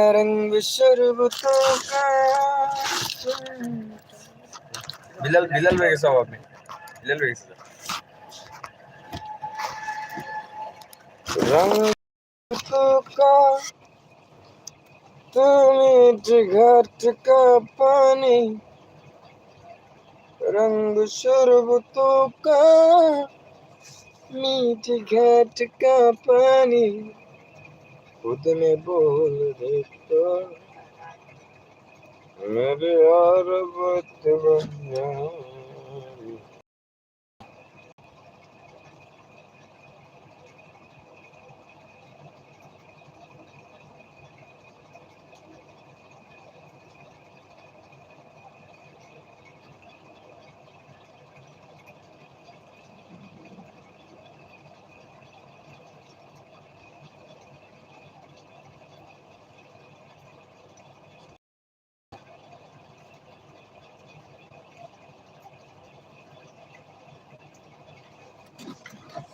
रंग शरबतों का। बिलाल रंग का तुम्हें का पानी। रंग शरबतों का मीठ घाट का पानी। खुद में बोल दे तो। मेरे यार बन जाए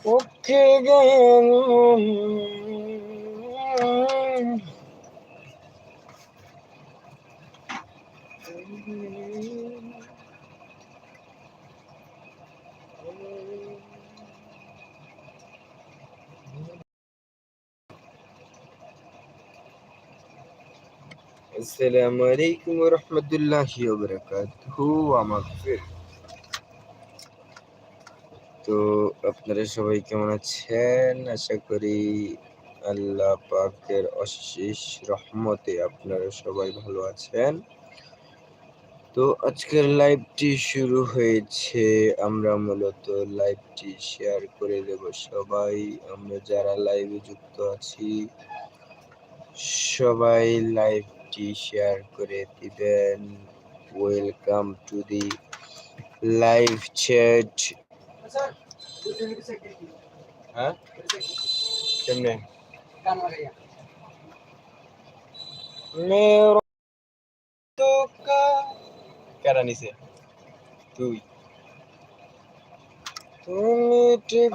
Okay, again. السلام عليكم ورحمة الله وبركاته ومغفر তো আপনারা সবাই কেমন আছেন? আশা করি আল্লাহ পাকের অশেষ রহমতে আপনারা সবাই ভালো আছেন। তো আজকের লাইভটি শুরু হয়েছে, আমরা মূলত লাইভটি শেয়ার করে দেব সবাই। আমরা যারা লাইভে যুক্ত আছি, সবাই লাইভটি শেয়ার করে দিবেন। Welcome to the live chat হ্যাঁ? কেমনে? মেরো নিছে? তুই। তুমি ঠিক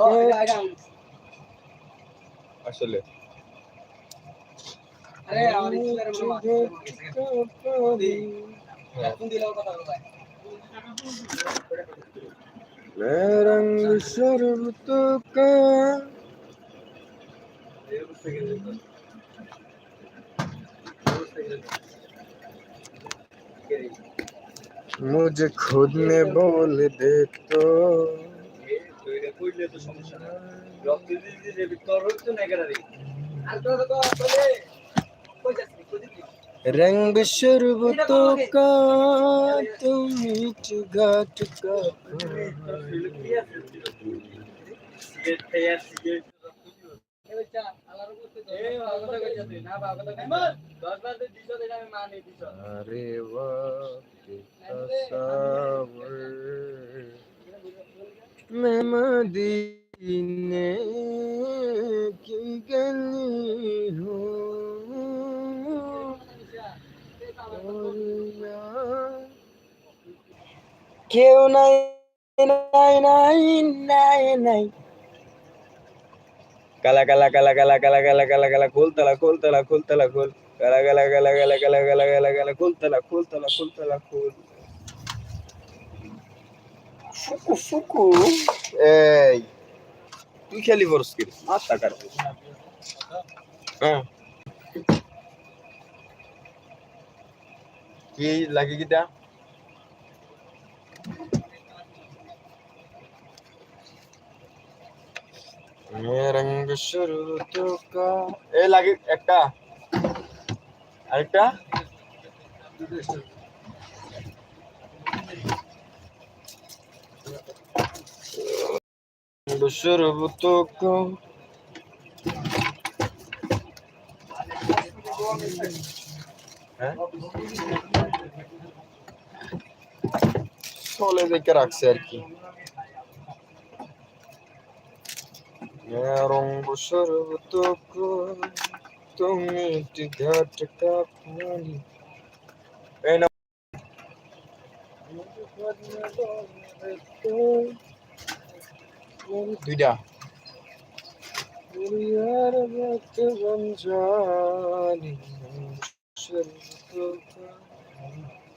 আসলে। আরে আমার ইসলামের মামা। কোন দিলাও কথা বলো ভাই मैं रंग शर्म तो। का मुझे खुद ने बोल दे तो রক্ত দিয়ে দিতে তোর হচ্ছে না কেন রে আর তো তো কই যাচ্ছে रंग शरबतों का तुम मीठ घाट का अरे वाह मैं मदीने की गली हूँ কেউ নাই নাই নাই নাই নাই কালা কালা কালা কালা কালা কালা কালা কালা খুলতলা খুলতলা খুলতলা খুল কালা কালা কালা কালা কালা কালা কালা কালা খুলতলা খুলতলা খুলতলা খুল ফুকু ফুকু এই তুই খেলি বরস কি মাথা কাট হ্যাঁ কি লাগে কিটা? रंग शुरू तो का ए লাগে একটা। আরেকটা? শুরু তো চলে দেখে রাখছে আর কি। রঙ্গ সর্বত তুমি ঘাট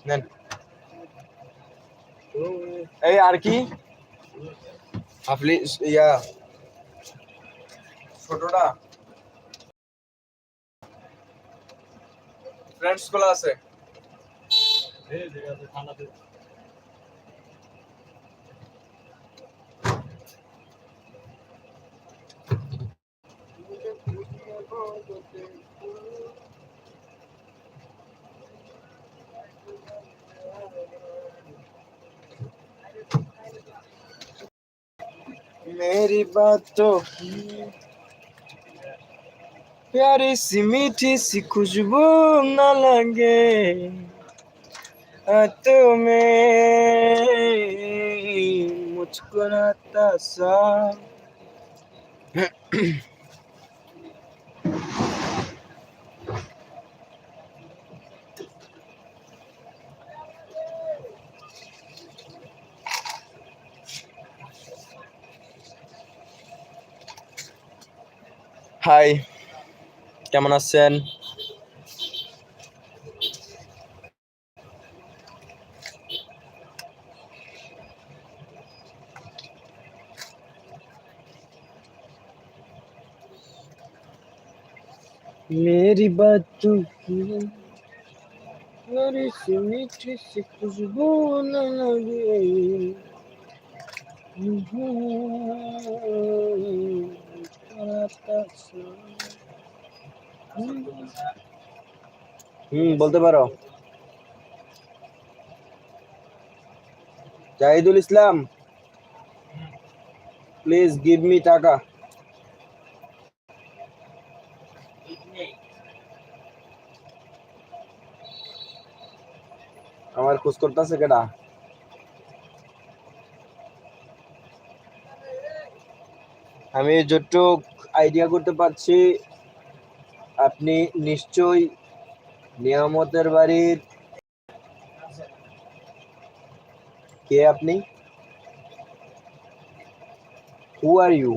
নেন এই আর কি আপনি ইয়া ছোটটা ফ্রেন্ডসগুলো আছে। मेरी बात तो प्यारी सी मीठी सी खुशबू न लगे हाथों में मुस्कुराता सा হাই কেমন আছেন मेरी बात तो मेरी सी मीठी सी खुशबू न लगे হুম, বলতে পারো। Zahidul Islam please give me taka. আমার খোঁজ করতেছে কেডা? আমি যতটুক আইডিয়া করতে পারছি। আপনি নিশ্চয়ই নিয়ামতের বাড়ির কে আপনি? হু আর ইউ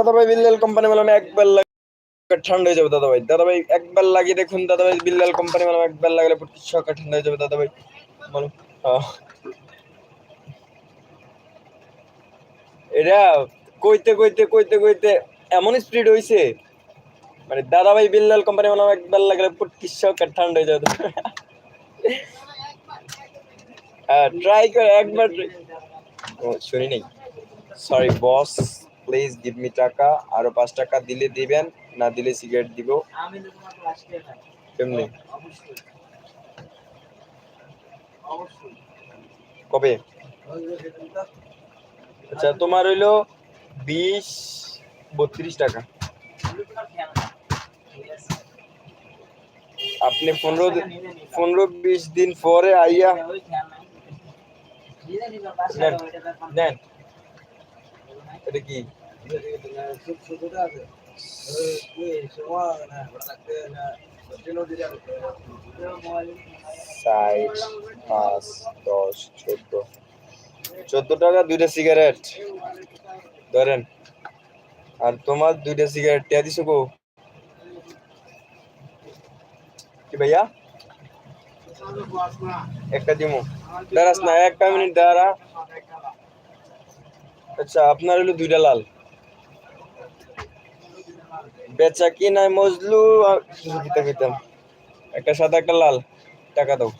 দাদা ভাই বিল্লাল কোম্পানি মেলাম একবার লাগে ঠান্ডা হয়ে যাবে দাদা ভাই দাদা ভাই একবার লাগিয়ে দেখুন দাদা ভাই বিল্লাল কোম্পানি মেলাম একবার লাগালে পুরো সকাল ঠান্ডা হয়ে যাবে দাদা ভাই বলো এটা কইতে কইতে কইতে কইতে এমন স্পিড হইছে। মানে দাদা ভাই বিল্লাল কোম্পানি মেলাম একবার লাগালে পুরো সকাল ঠান্ডা হয়ে যাবে ট্রাই করে একবার শুনি নাই। Sorry boss please give me taka আরও পাঁচ টাকা দিলে দিবেন না দিলে সিগারেট দিব। কেমনি কবে? আচ্ছা তোমার হইল বিশ বত্রিশ টাকা। আপনি পনেরো পনেরো বিশ দিন পরে আইয়া নেন। এটা কি? ষাট পাঁচ, দশ, চোদ্দ। চোদ্দ টাকা, দুইটা সিগারেট ধরেন। আর তোমার দুইটা সিগারেট টিয়া দিছো গো কি ভাইয়া? একটা দিমু। দাঁড়াস না, একটা মিনিট দাঁড়া। আচ্ছা আপনার হলো দুইটা লাল। বেচা কি নাই মজলু কিছু খেতাম একটা সাদা একটা লাল টাকা দাও।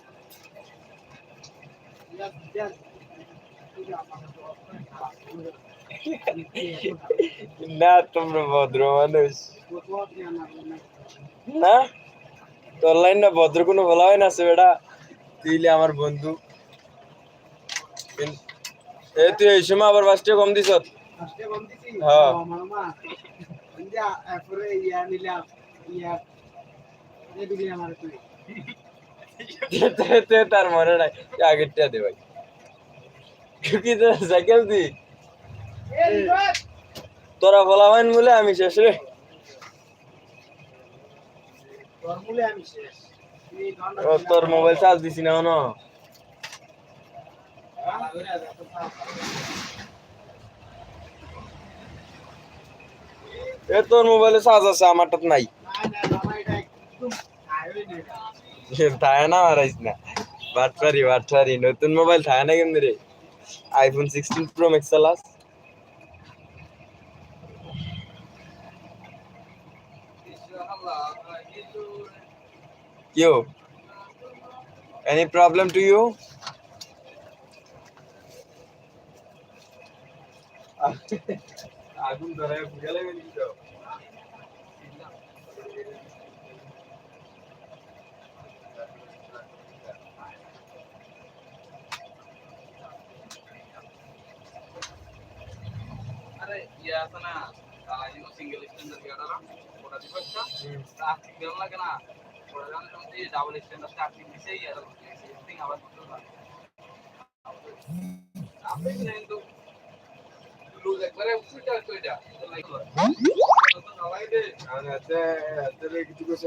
না তোমরা ভদ্র মানুষ। না? তোর লাইন না ভদ্র কোনো বলা হয় না সে বেটা? তুই হইলে আমার বন্ধু। এ তুই এই সময় আবার পাঁচটা কম দিছ? হ্যাঁ। তে- তে তার মনে নাই আগেরটা দে ভাই কি তো সাইকেল দি তোরা বলা হয়ন বলে আমি শেষ রে ও তোর মোবাইল চার্জ দিছি না এ তোর মোবাইলে চার্জ আছে আমারটা নাই। থাকে না মারাইস না। বাটপারি বাটপারি নতুন মোবাইল থাকে না কেমনি রে? আইফোন সিক্সটিন প্রো ম্যাক্স চালাস। You. Any problem to you? আগুন ধরায় লাগে নাকি তো। ইয়ে আছে না সিঙ্গেল স্ট্যান্ডার্ড ইয়ে না ওটা দিব একটা প্লাস্টিক বেল লাগে না ওটা জানো তুমি যে ডাবল স্ট্যান্ডার্ড প্লাস্টিক দিছে ইয়ে সিং আবার করতে পারবে আপনি কিন্তু লুজ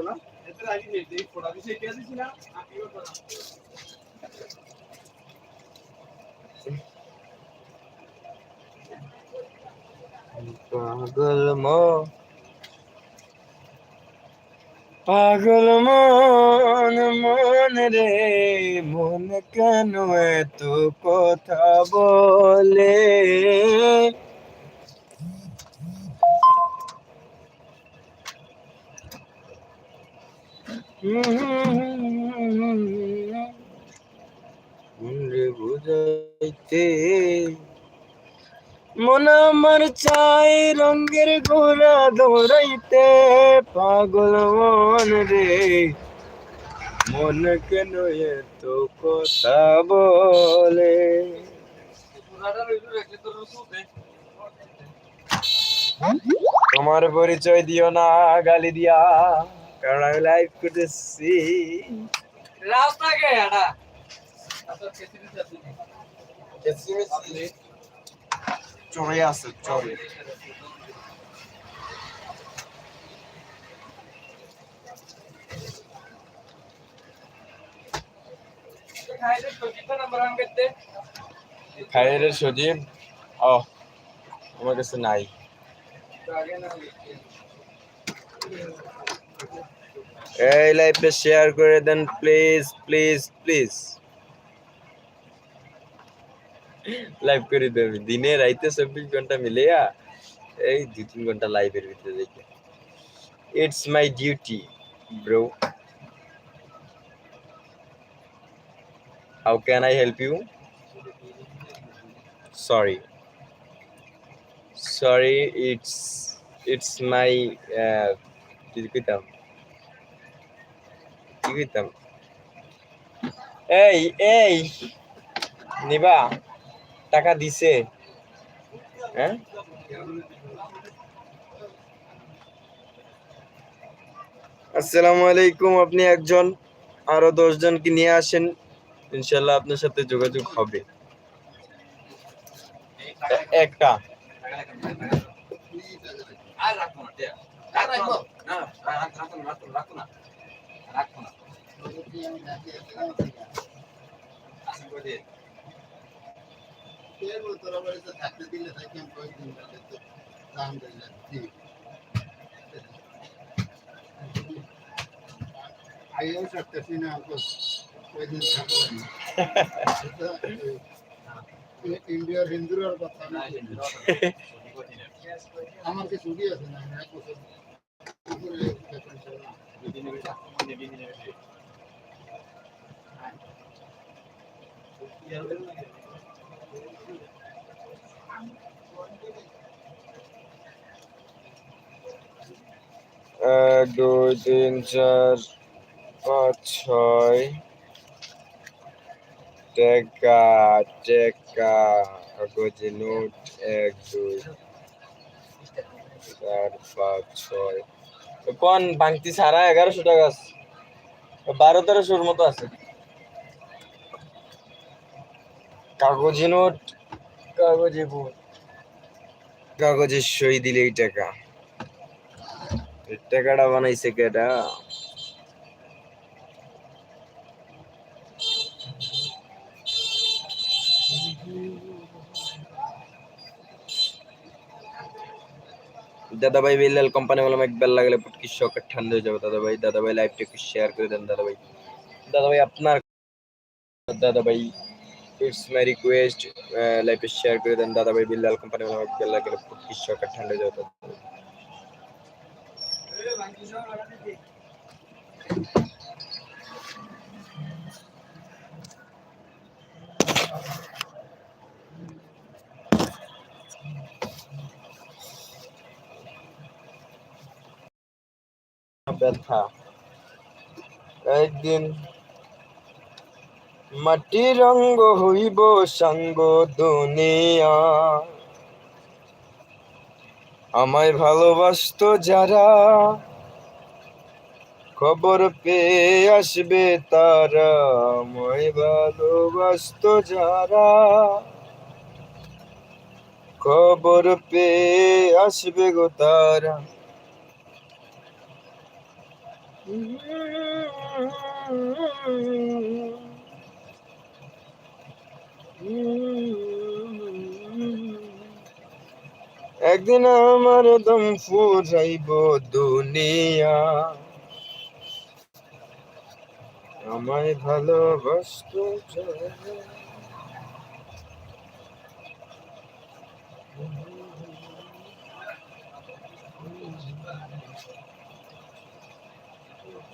না এটা আগে নেই ফোটা দিছে কে দিছি পাগল মো। পাগল মন মন রে মন কেন এত কথা বলে? বুঝাইতে মন আমার চাই রঙের ঘোড়া দৌড়াইতে পাগল মন রে। মন কেন এত কথা বলে? তোমার পরিচয় দিও না গালি দিয়া। কারণ আমি লাইভ করতেছি। রাস্তা কে এটা চড়ে আছে করতে খাইরের সজীব? ও, আমার কাছে নাই। এই লাইভে শেয়ার করে দেন প্লিজ প্লিজ প্লিজ লাইভ করে দেবে। দিনে রাইতে চব্বিশ ঘণ্টা মিলিয়া এই দুই তিন ঘণ্টা লাইভের ভিতরে দেখে। It's my duty bro how can I help you sorry sorry it's it's my কি কইতাম? কি কইতাম? এই এই, নিবা। টাকা দিছে। হ্যাঁ? আসসালামু আলাইকুম আপনি একজন, আরও দশ জনকে নিয়ে আসেন? ইনশাল্লাহ আপনার সাথে যোগাযোগ হবে। একটা। রাখো না আইও থাকতেছি না তো ওই দিন থাকলাম ইন্ডিয়ার হিন্দুরার কথা না আমার কি ছুটি আছে না এক বছর সবাই। এক, দুই, তিন, চার, পাঁচ, ছয়। টেকা টেকা কাগজে নোট, এক, দুই, চার, পাঁচ, ছয়। কোন বাংতি সারা এগারোশো টাকা আছে। বারো, তেরোশোর মতো আছে। কাগজে নোট, কাগজে ভোট কাগজে সই দিলে এই টাকা। এই টাকাটা বানাইছে কেটা দাদাভাই বেলাল কোম্পানি বললাম এক বেল লাগলে পুটকি শকের ঠান্ডা হয়ে যাবে। দাদাভাই দাদাভাই লাইভটা একটু শেয়ার করে দেন, দাদাভাই। দাদাভাই, আপনার দাদাভাই ভাই ইটস মাই রিকোয়েস্ট লাইভে শেয়ার করে দেন দাদা ভাই বিল্লাল কোম্পানি বললাম এক বেল লাগলে পুটকি শকের ঠান্ডা হয়ে যাবে দাদা ভাই। ব্যথা একদিন মাটি রঙ্গ হইব সঙ্গ দুনিয়া। আমায় ভালোবাসতো যারা, খবর পেয়ে আসবে তারা। আমায় ভালোবাসতো যারা, খবর পেয়ে আসবে গো তারা। একদিন আমার দম ফুরাইব দুনিয়া আমায় ভালোবাসত।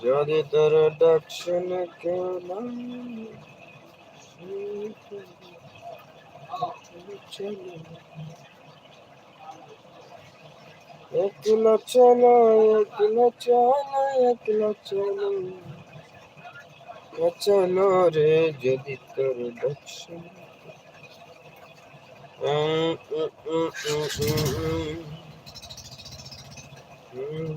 যদি তোর ডাক শুনে কেউ না একলা চলো একলা চলো একলা চলো চলো রে যদি তোর উম।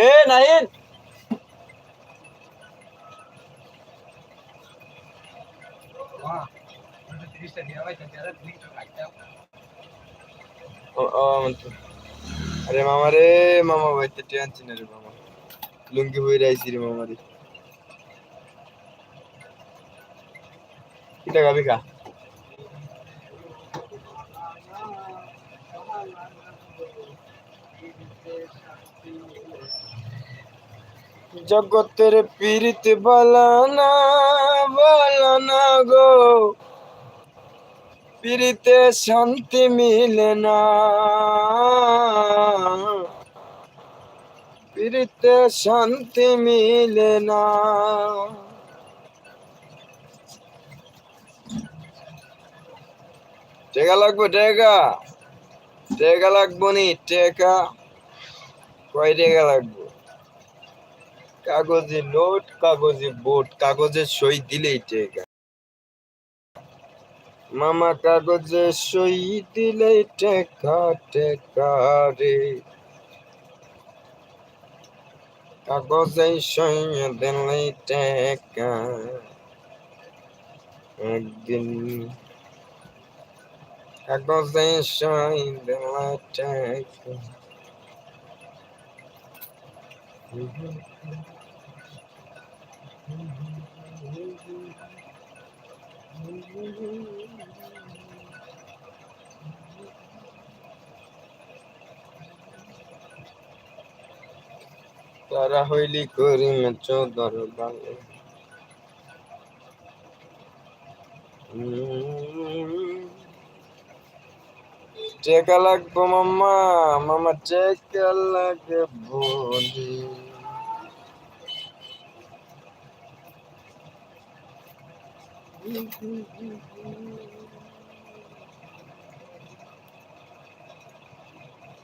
এ নাইন ও ও আমন্ত আরে মামা রে মামা বাইতে টেনছি না রে মামা। লুঙ্গি হয়ে রাইছি রে মামা রে কিটা গাবি খা জগতের পীড়িত বলানা বলানা গো। পীড়িতে শান্তি মিলে না। পীড়িতে শান্তি মিলে না। টেকা লাগবে, টেকা। টেকা লাগবো নি, টেকা। কয় টেকা লাগবে? কাগজে নোট, কাগজে বোট, কাগজে সই দিলেই টেকা। মামা, কাগজে সই দিলেই টেকা টেকা রে। কাগজে সই দিলেই টেকা। একদিন কাগজে সই দিলে টেকা। তারা হইলি করি মেচো দরবারে টেকা লাগবো মামা মামা টেকা লাগবো Mm-hmm.